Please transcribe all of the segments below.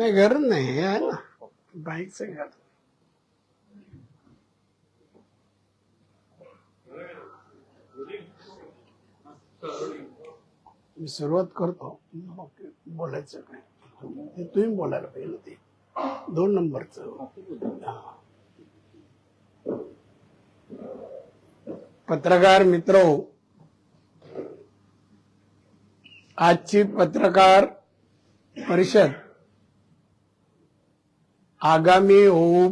नाही घर नाही हे आहे ना. बाईकचं घर. मी सुरुवात करतो. मग बोलायचं काय? ते तुम्ही बोलायला पाहिजे ते दोन नंबरचं. हा. पत्रकार मित्र आजची पत्रकार परिषद. आगामी होऊ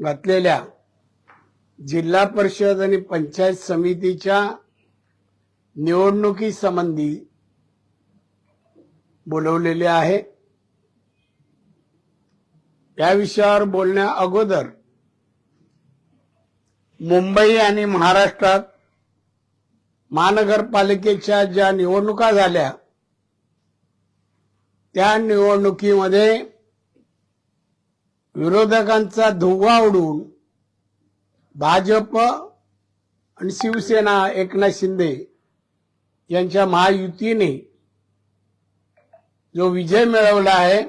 घातलेल्या जिल्हा परिषद आणि पंचायत समितीच्या निवडणुकी संबंधी बोलवलेले आहे. या विषयावर बोलण्या अगोदर मुंबई आणि महाराष्ट्रात महानगरपालिकेच्या ज्या निवडणुका झाल्या त्या निवडणुकीमध्ये विरोधकांचा धुव्वा उडून भाजप आणि शिवसेना एकनाथ शिंदे यांच्या महायुतीने जो विजय मिळवला आहे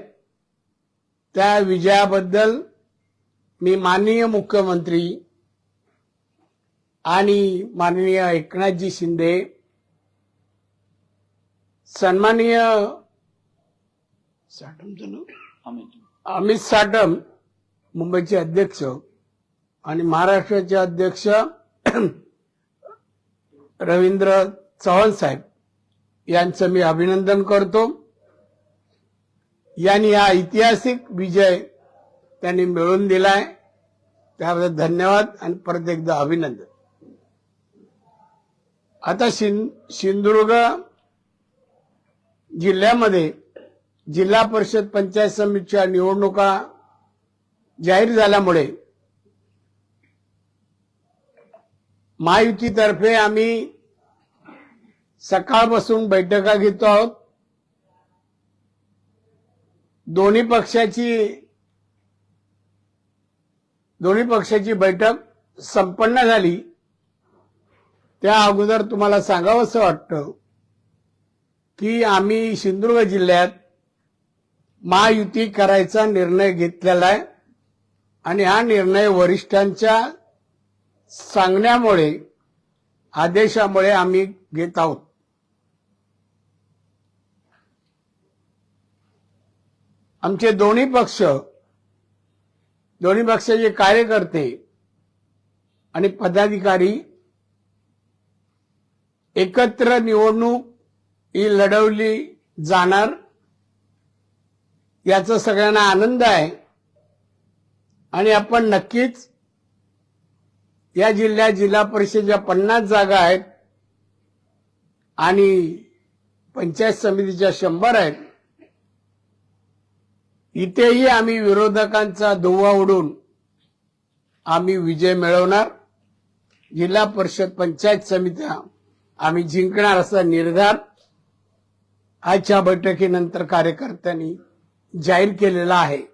त्या विजयाबद्दल मी माननीय मुख्यमंत्री आणि माननीय एकनाथजी शिंदे सन्माननीय साठमचं नाव? अमित साटम मुंबईचे अध्यक्ष आणि महाराष्ट्राचे अध्यक्ष रवींद्र चव्हाण साहेब यांचं मी अभिनंदन करतो. यांनी हा ऐतिहासिक विजय त्यांनी मिळवून दिलाय. त्याबद्दल धन्यवाद आणि परत एकदा अभिनंदन. आता सिं सिंधुदुर्ग जिल्ह्यामध्ये जिल्हा परिषद पंचायत समितीच्या निवडणुका जाहीर झाल्यामुळे महायुतीतर्फे आम्ही सकाळपासून बैठका घेतो आहोत. दोन्ही पक्षाची दोन्ही पक्षाची बैठक संपन्न झाली. त्या अगोदर तुम्हाला सांगावं असं वाटतं की आम्ही सिंधुदुर्ग जिल्ह्यात महायुती करायचा निर्णय घेतलेला आहे. आणि हा निर्णय वरिष्ठांच्या सांगण्यामुळे आदेशामुळे आम्ही घेत आहोत. आमचे दोन्ही पक्ष दोन्ही पक्षाचे कार्यकर्ते आणि पदाधिकारी एकत्र निवडणूक ही लढवली जाणार याचा सगळ्यांना आनंद आहे. आणि आपण नक्कीच या जिल्ह्यात जिल्हा परिषदेच्या पन्नास जागा आहेत आणि पंचायत समितीच्या शंभर आहेत. इथेही आम्ही विरोधकांचा धुव्वा उडून आम्ही विजय मिळवणार. जिल्हा परिषद पंचायत समित्या आम्ही जिंकणार असा निर्धार आजच्या बैठकीनंतर कार्यकर्त्यांनी जाहीर केलेला आहे.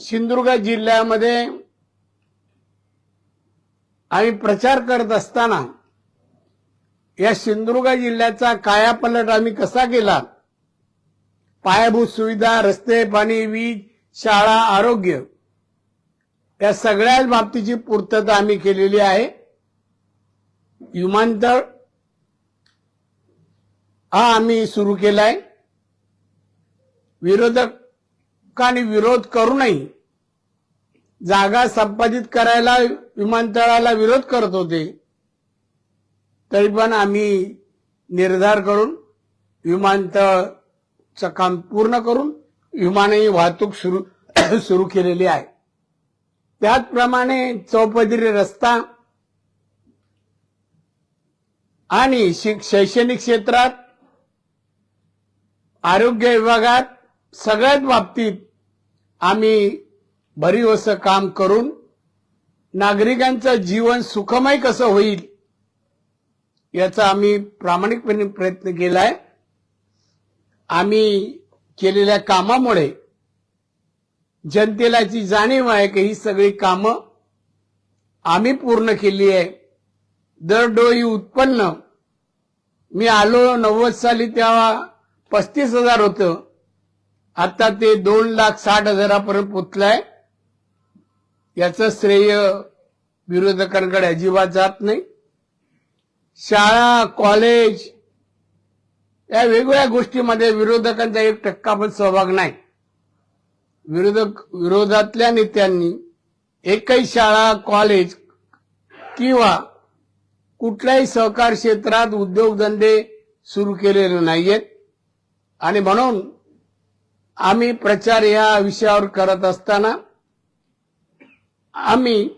सिंधुदुर्ग जिल्ह्यामध्ये आम्ही प्रचार करत असताना या सिंधुदुर्ग जिल्ह्याचा कायापलट आम्ही कसा केला? पायाभूत सुविधा रस्ते पाणी वीज शाळा आरोग्य या सगळ्याच बाबतीची पूर्तता आम्ही केलेली आहे. विमानतळ हा आम्ही सुरू केलाय. विरोधक हक्काने विरोध करूनही जागा संपादित करायला विमानतळाला विरोध करत होते. तरी पण आम्ही निर्धार करून विमानतळचं काम पूर्ण करून विमानही वाहतूक सुरू सुरू केलेली आहे. त्याचप्रमाणे चौपदरी रस्ता आणि शैक्षणिक क्षेत्रात आरोग्य विभागात सगळ्याच बाबतीत आम्ही भरीव असं काम करून नागरिकांचं जीवन सुखमय कसं होईल याचा आम्ही प्रामाणिकपणे प्रयत्न केलाय. आम्ही केलेल्या कामामुळे जनतेला जी जाणीव आहे की ही सगळी कामं आम्ही पूर्ण केली आहे. दरडोई उत्पन्न. मी आलो नव्वद साली तेव्हा पस्तीस हजार होतं. आता ते दोन लाख साठ हजारापर्यंत पोचलंय. याचं श्रेय विरोधकांकडे अजिबात जात नाही. शाळा कॉलेज या वेगवेगळ्या गोष्टीमध्ये विरोधकांचा एक टक्का पण सहभाग नाही. विरोधक विरोधातल्या नेत्यांनी एकही शाळा कॉलेज किंवा कुठल्याही सहकार क्षेत्रात उद्योगधंदे सुरू केलेले नाहीयेत. आणि म्हणून आम्ही प्रचार या विषयावर करत असताना आम्ही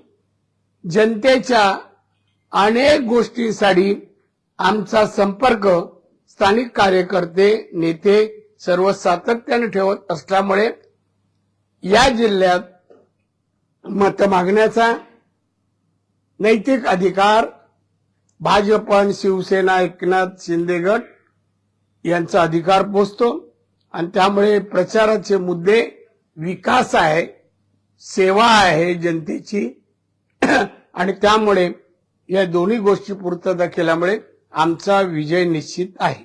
जनतेच्या अनेक गोष्टींसाठी आमचा संपर्क स्थानिक कार्यकर्ते नेते सर्व सातत्याने ठेवत असल्यामुळे या जिल्ह्यात मत मागण्याचा नैतिक अधिकार भाजप आणि शिवसेना एकनाथ शिंदे गट यांचा अधिकार पोचतो. आणि त्यामुळे प्रचाराचे मुद्दे विकास आहे सेवा आहे जनतेची. आणि त्यामुळे या दोन्ही गोष्टी पूर्तता केल्यामुळे आमचा विजय निश्चित आहे.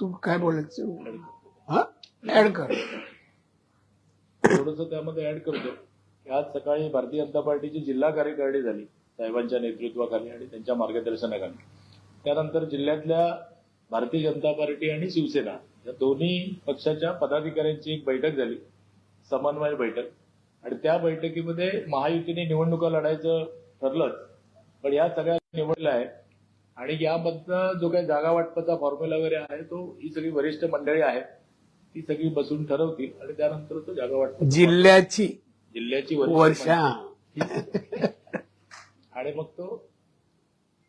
तू काय बोलायचं? हा? ऍड कर. थोडस त्यामध्ये ऍड करतो. आज सकाळी भारतीय जनता पार्टीची जिल्हा कार्यकारिणी झाली साहेबांच्या नेतृत्वाखाली आणि त्यांच्या मार्गदर्शनाखाली. त्यानंतर जिल्ह्यातल्या भारतीय जनता पार्टी आणि शिवसेना या दोन्ही पक्षाच्या पदाधिकाऱ्यांची एक बैठक झाली. समन्वय बैठक. आणि त्या बैठकीमध्ये महायुतीने निवडणुका लढायचं ठरलंच. पण या सगळ्या निवडल्या आहेत. आणि यामधनं जो काही जागा वाटपाचा फॉर्म्युला वगैरे आहे तो ही सगळी वरिष्ठ मंडळी आहेत. ती सगळी बसून ठरवतील आणि त्यानंतर तो जागा वाटप जिल्ह्याची जिल्ह्याची वर्षा. आणि मग तो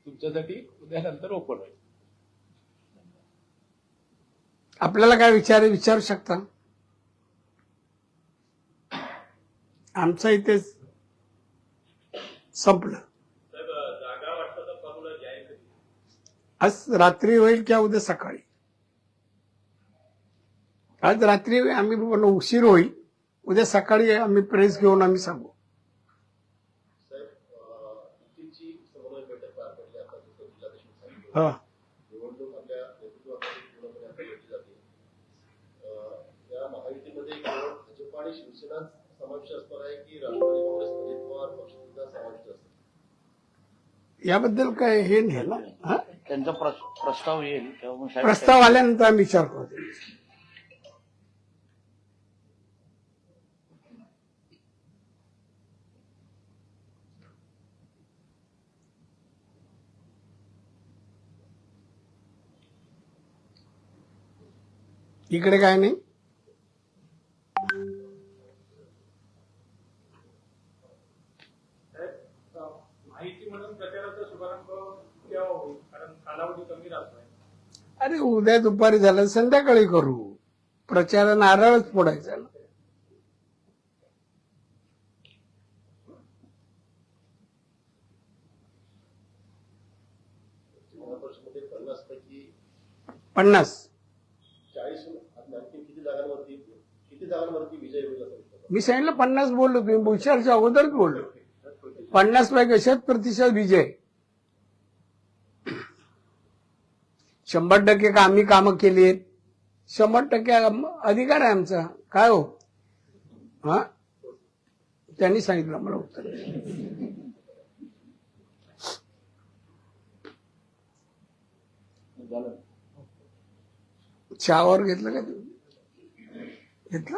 तुमच्यासाठी उद्यानंतर ओपन होईल. आपल्याला काय विचार विचारू शकता आमचं इथे संपलं. आज रात्री होईल किंवा उद्या सकाळी? आज रात्री आम्ही उशीर होईल. उद्या सकाळी आम्ही प्रेस घेऊन आम्ही सांगू. हा निवडणूक आपल्या नेतृत्वाखाली पूर्णपणे आता लढली जाते अं, या महायुतीमध्ये केवळ भाजप आणि शिवसेना समावेश असणार आहे की राष्ट्रवादी काँग्रेस अजित पवार पक्ष सुद्धा समाविष्ट असणार? याबद्दल काय हे नाही ना? हा? त्यांचा प्रस- प्रस्ताव येईल तेव्हा प्रस्ताव आल्यानंतर आम्ही विचार करू. इकडे काय नाही? उद्या दुपारी झालं संध्याकाळी करू. प्रचार नारळच फोडायचा पन्नास? मी सांगितलं पन्नास बोललो तुम्ही विचारच्या अगोदरच बोललो. पन्नास पैकी शत प्रतिशत विजय. शंभर टक्के का आम्ही कामं केली आहेत? शंभर टक्के अधिकार आहे आमचा. काय हो? हा? त्यांनी सांगितलं मला उत्तर झालं चहावर घेतलं का तुम्ही? घेतला?